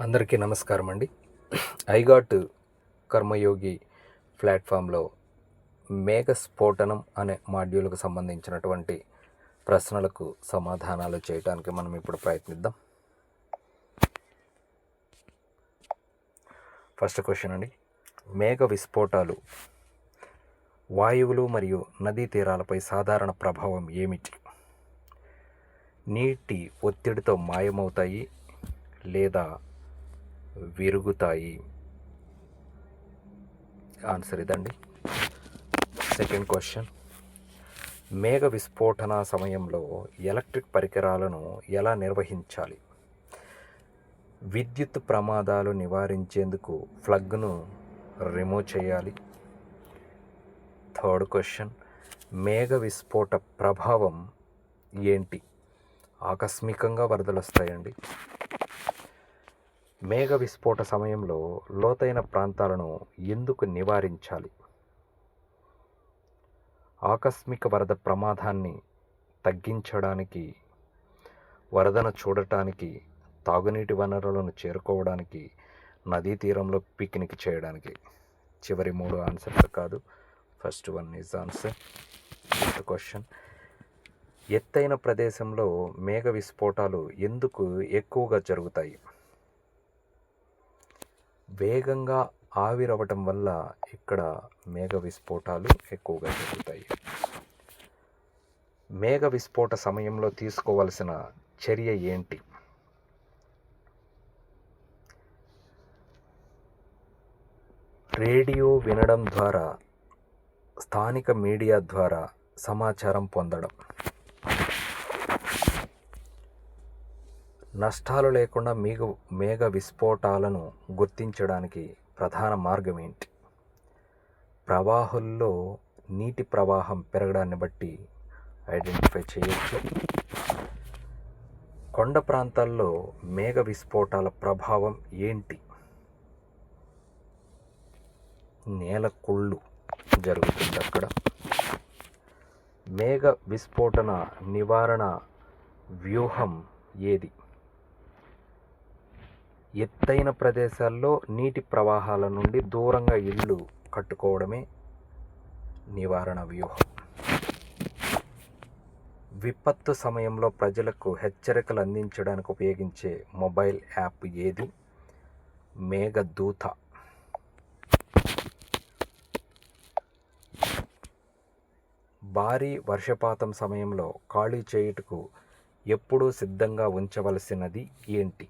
అందరికీ నమస్కారం అండి ఐగాట్ కర్మయోగి ప్లాట్ఫామ్లో మేఘ స్ఫోటనం అనే మాడ్యూల్కు సంబంధించినటువంటి ప్రశ్నలకు సమాధానాలు చేయడానికి మనం ఇప్పుడు ప్రయత్నిద్దాం. ఫస్ట్ క్వశ్చన్ అండి. మేఘ విస్ఫోటాలు వాయువులు మరియు నదీ తీరాలపై సాధారణ ప్రభావం ఏమిటి? నీటి ఒత్తిడితో మాయమవుతాయి లేదా విరుగుతాయి. ఆన్సర్ ఇదండి. సెకండ్ క్వశ్చన్ మేఘ విస్ఫోటన సమయంలో ఎలక్ట్రిక్ పరికరాలను ఎలా నిర్వహించాలి? విద్యుత్ ప్రమాదాలు నివారించేందుకు ప్లగ్ను రిమూవ్ చేయాలి. థర్డ్ క్వశ్చన్ మేఘ విస్ఫోట ప్రభావం ఏంటి? ఆకస్మికంగా వరదలు వస్తాయండి. మేఘ విస్ఫోట సమయంలో లోతైన ప్రాంతాలను ఎందుకు నివారించాలి? ఆకస్మిక వరద ప్రమాదాన్ని తగ్గించడానికి వరదను చూడటానికి తాగునీటి వనరులను చేరుకోవడానికి నదీ తీరంలో పిక్నిక్ చేయడానికి. చివరి మూడు ఆన్సర్స్ కాదు. First one is answer. Question. ఎత్తైన ప్రదేశంలో మేఘ విస్ఫోటాలు ఎందుకు ఎక్కువగా జరుగుతాయి? వేగంగా ఆవిరవటం వల్ల ఇక్కడ మేఘ విస్ఫోటాలు ఎక్కువగా జరుగుతాయి. మేఘ విస్ఫోట సమయంలో తీసుకోవలసిన చర్య ఏంటి? రేడియో వినడం ద్వారా స్థానిక మీడియా ద్వారా సమాచారం పొందడం. నష్టాలు లేకుండా మీకు మేఘ విస్ఫోటాలను గుర్తించడానికి ప్రధాన మార్గం ఏంటి? ప్రవాహుల్లో నీటి ప్రవాహం పెరగడాన్ని బట్టి ఐడెంటిఫై చేయొచ్చు. కొండ ప్రాంతాల్లో మేఘ విస్ఫోటాల ప్రభావం ఏంటి? నేల కుళ్ళు జరుగుతుంది అక్కడ. మేఘ విస్ఫోటన నివారణ వ్యూహం ఏది? ఎత్తైన ప్రదేశాల్లో నీటి ప్రవాహాల నుండి దూరంగా ఇళ్ళు కట్టుకోవడమే నివారణ వ్యూహం. విపత్తు సమయంలో ప్రజలకు హెచ్చరికలు అందించడానికి ఉపయోగించే మొబైల్ యాప్ ఏది? మేఘదూత. భారీ వర్షపాతం సమయంలో ఖాళీ చేయుటకు ఎప్పుడూ సిద్ధంగా ఉంచవలసినది ఏంటి?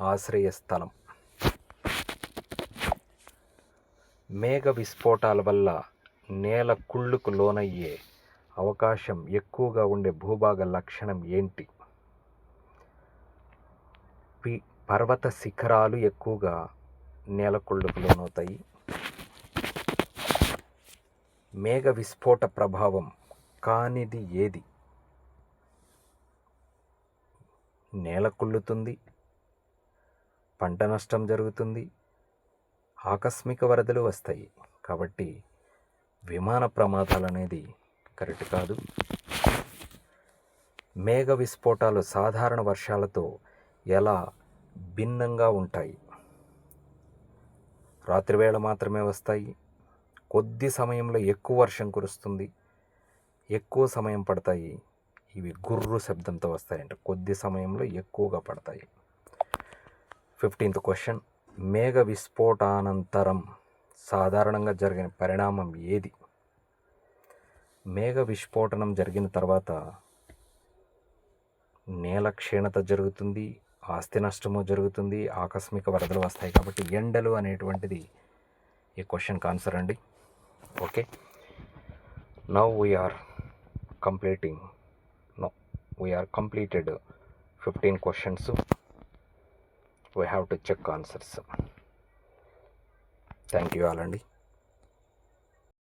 ఆశ్రయస్థలం మేఘ విస్ఫోటాల వల్ల నేల కుళ్ళుకు లోనయ్యే అవకాశం ఎక్కువగా ఉండే భూభాగ లక్షణం ఏంటి? పి పర్వత శిఖరాలు ఎక్కువగా నేల కుళ్ళుకు లోనవుతాయి. మేఘ విస్ఫోట ప్రభావం కానిది ఏది? నేల కుళ్ళుతుంది. పంట నష్టం జరుగుతుంది. ఆకస్మిక వరదలు వస్తాయి. కాబట్టి విమాన ప్రమాదాలు అనేది కరెక్ట్ కాదు. మేఘ విస్ఫోటాలు సాధారణ వర్షాలతో ఎలా భిన్నంగా ఉంటాయి? రాత్రివేళ మాత్రమే వస్తాయి. కొద్ది సమయంలో ఎక్కువ వర్షం కురుస్తుంది. ఎక్కువ సమయం పడతాయి. ఇవి గుర్రు శబ్దంతో వస్తాయంట. కొద్ది సమయంలో ఎక్కువగా పడతాయి. ఫిఫ్టీన్త్ క్వశ్చన్ మేఘ విస్ఫోటానంతరం సాధారణంగా జరిగిన పరిణామం ఏది? మేఘ విస్ఫోటనం జరిగిన తర్వాత నేల క్షీణత జరుగుతుంది ఆస్తి నష్టము జరుగుతుంది ఆకస్మిక వరదలు వస్తాయి కాబట్టి ఎండలు అనేటువంటిది ఈ క్వశ్చన్కి ఆన్సర్ అండి. Okay now we are completing no we are completed fifteen questions we have to check answers thank you all అండి.